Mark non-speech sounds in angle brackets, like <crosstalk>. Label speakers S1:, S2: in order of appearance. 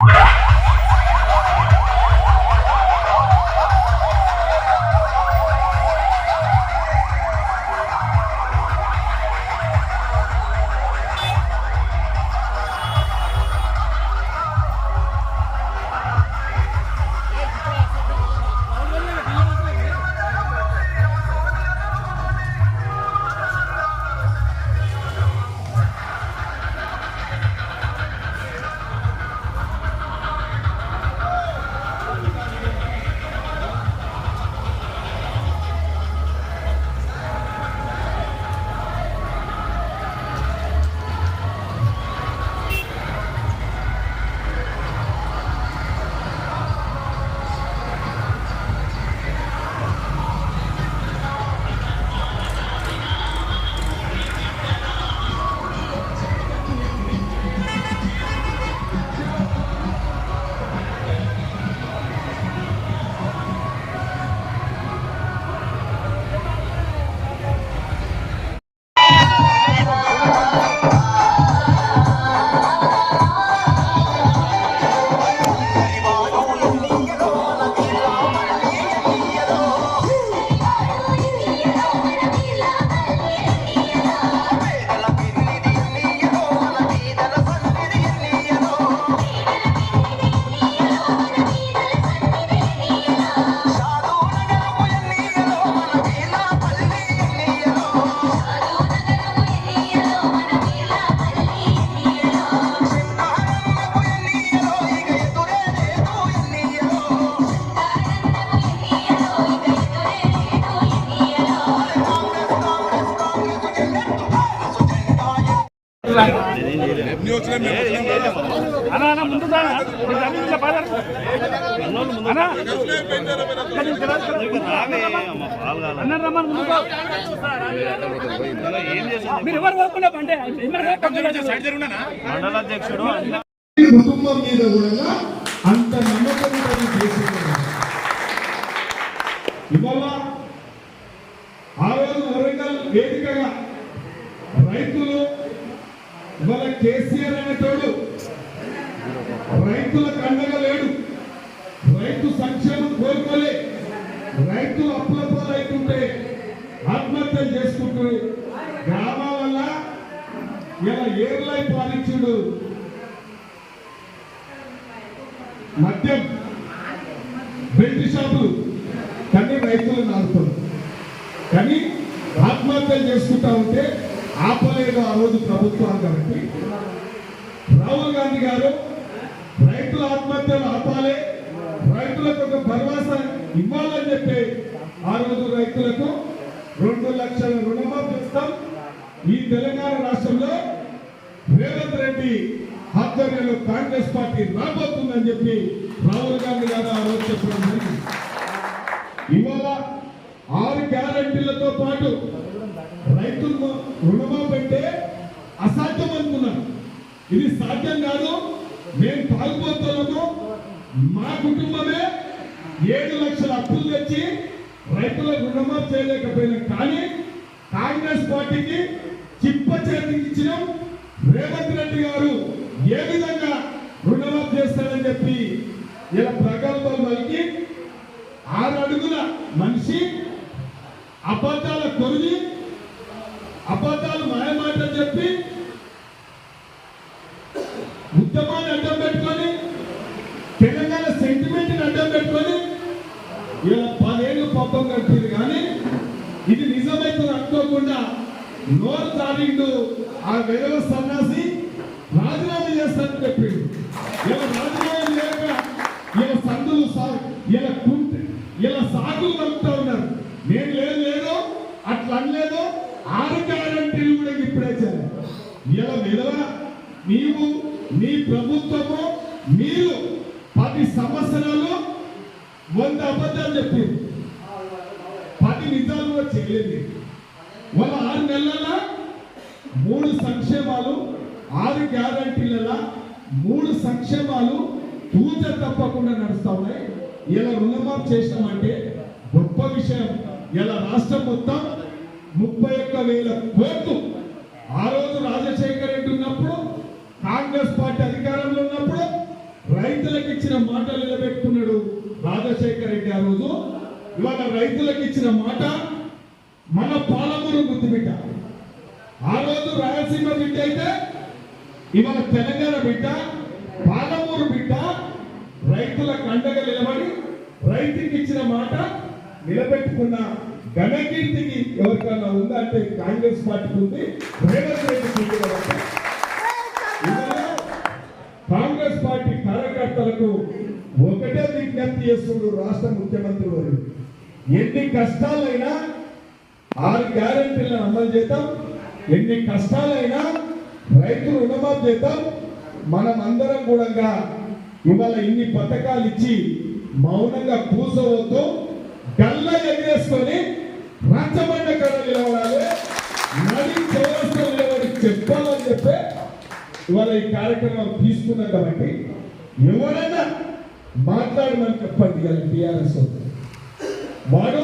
S1: అన్నా <laughs> ముందు మీరు ఎవరు పోకుండా మండలాధ్యక్షుడు
S2: కుటుంబం మీద కూడా అంత నమ్మకం చేసింది ఇవాళ ఆ రోజు వరంగల్ వేదికగా రైతులు ఇవాళ కేసీఆర్ అనేటోడు రైతులకు అండగా లేడు. రైతు సంక్షేమం కోరుకోలే. రైతులు అప్పుల పాలైతుంటే ఆత్మహత్యలు చేసుకుంటూ గ్రామాల ఇలా ఏర్లై పాలించుడు మద్యం బెల్ట్ షాపులు. కానీ రైతులు నాడుతారు కానీ ఆత్మహత్యలు చేసుకుంటా ఉంటే ఆపలేదు ఆ రోజు ప్రభుత్వాలు కాబట్టి రాహుల్ గాంధీ గారు రైతుల ఆత్మహత్యలు ఆపాలి. రైతులకు ఒక భరోసా ఇవ్వాలని చెప్పి ఆ రోజు రైతులకు రెండు లక్షల రుణమాఫీ ఇస్తాం ఈ తెలంగాణ రాష్ట్రంలో రేవంత్ రెడ్డి ఆధ్వర్యంలో కాంగ్రెస్ పార్టీ రాబోతుందని చెప్పి రాహుల్ గాంధీ గారు ఆ రోజు చెప్పడం జరిగింది. ఇవాళ ఆరు గ్యారంటీలతో పాటు రైతులు రుణమాఫీ అంటే అసాధ్యం అనుకున్నారు. ఇది సాధ్యం కాదు. మేము తాగుబోతున్నాము మా కుటుంబమే ఏడు లక్షల అప్పులు తెచ్చి రైతులకు రుణమాఫీ చేయలేకపోయినాం. కానీ కాంగ్రెస్ పార్టీకి చిప్ప చేతికిచ్చినాం రేవంత్ రెడ్డి గారు ఏ విధంగా రుణమాఫీ చేస్తారని చెప్పి ఇలా ప్రగల్భం పలికి ఆరు అడుగుల మనిషి అబద్ధాల కొరిగి అబద్ధాలు మాయమాట చెప్పి ఉద్యమాన్ని అడ్డం పెట్టుకొని తెలంగాణ సెంటిమెంట్ అడ్డం పెట్టుకొని ఇలా పదేళ్ళు పాపం కట్టింది. కానీ ఇది నిజమైతే అనుకోకుండా నోరు తాడిండు ఆ వెదవ సన్నాసి రాజీనామా చేస్తానని చెప్పిండు. ఇలా రాజీనామా లేక ఇలా సందులు ఇలా కుంటే ఇలా సాగులు కలుపుతా ఉన్నారు. నేను లేదు లేదు అట్లా అనలేదు ఆరు గ్యారంటీలు కూడా ఇప్పుడే చేయాలి ఇలా విలువ నీవు నీ ప్రభుత్వం మీరు పది సంవత్సరాలు వంద అబద్ధాలు చెప్పింది పది నిజాలు కూడా చేయలేదు. వాళ్ళ ఆరు నెలల మూడు సంక్షేమాలు ఆరు గ్యారంటీల మూడు సంక్షేమాలు పూజ తప్పకుండా నడుస్తా ఉన్నాయి. ఇలా రుణమాఫ్ చేసినామంటే గొప్ప విషయం. ఇలా రాష్ట్రం మొత్తం ముప్పై ఒక్క వేల కోట్లు. ఆ రోజు రాజశేఖర్ రెడ్డి ఉన్నప్పుడు కాంగ్రెస్ పార్టీ అధికారంలో ఉన్నప్పుడు రైతులకు ఇచ్చిన మాటలు నిలబెట్టి రాజశేఖర రెడ్డి ఆ రోజు ఇవాళ రైతులకు ఇచ్చిన మాట మన పాలమూరు గుర్తుబిట్ట ఆ రోజు రాయలసీమ బిడ్డ అయితే ఇవాళ తెలంగాణ బిడ్డ పాలమూరు బిడ్డ రైతుల కండగా నిలబడి రైతుకి ఇచ్చిన మాట నిలబెట్టుకున్న ఘనకీర్తికి ఎవరికన్నా ఉందా అంటే కాంగ్రెస్ పార్టీకి ఉంది. రేవంత్ రెడ్డికి ఉంది కాబట్టి ఇవాళ కాంగ్రెస్ పార్టీ కార్యకర్తలకు ఒకటే విజ్ఞప్తి చేస్తుండ్రు రాష్ట్ర ముఖ్యమంత్రి వారు ఎన్ని కష్టాలైనా ఆరు గ్యారెంటీలను అమలు చేద్దాం. ఎన్ని కష్టాలైనా రైతులు రుణమాఫీ చేద్దాం. మనం అందరం కూడా ఇవాళ ఇన్ని పథకాలు ఇచ్చి మౌనంగా కూసవద్దు. గల్ల ఎగరేసుకొని రచ్చబండ కడ నిలబడాలి. నది చౌరస్తా నిలబడి చెప్పాలని చెప్పే ఇవాళ ఈ కార్యక్రమం తీసుకున్నాం కాబట్టి ఎవరైనా మాట్లాడమని చెప్పండి టీఆర్ఎస్ వాడు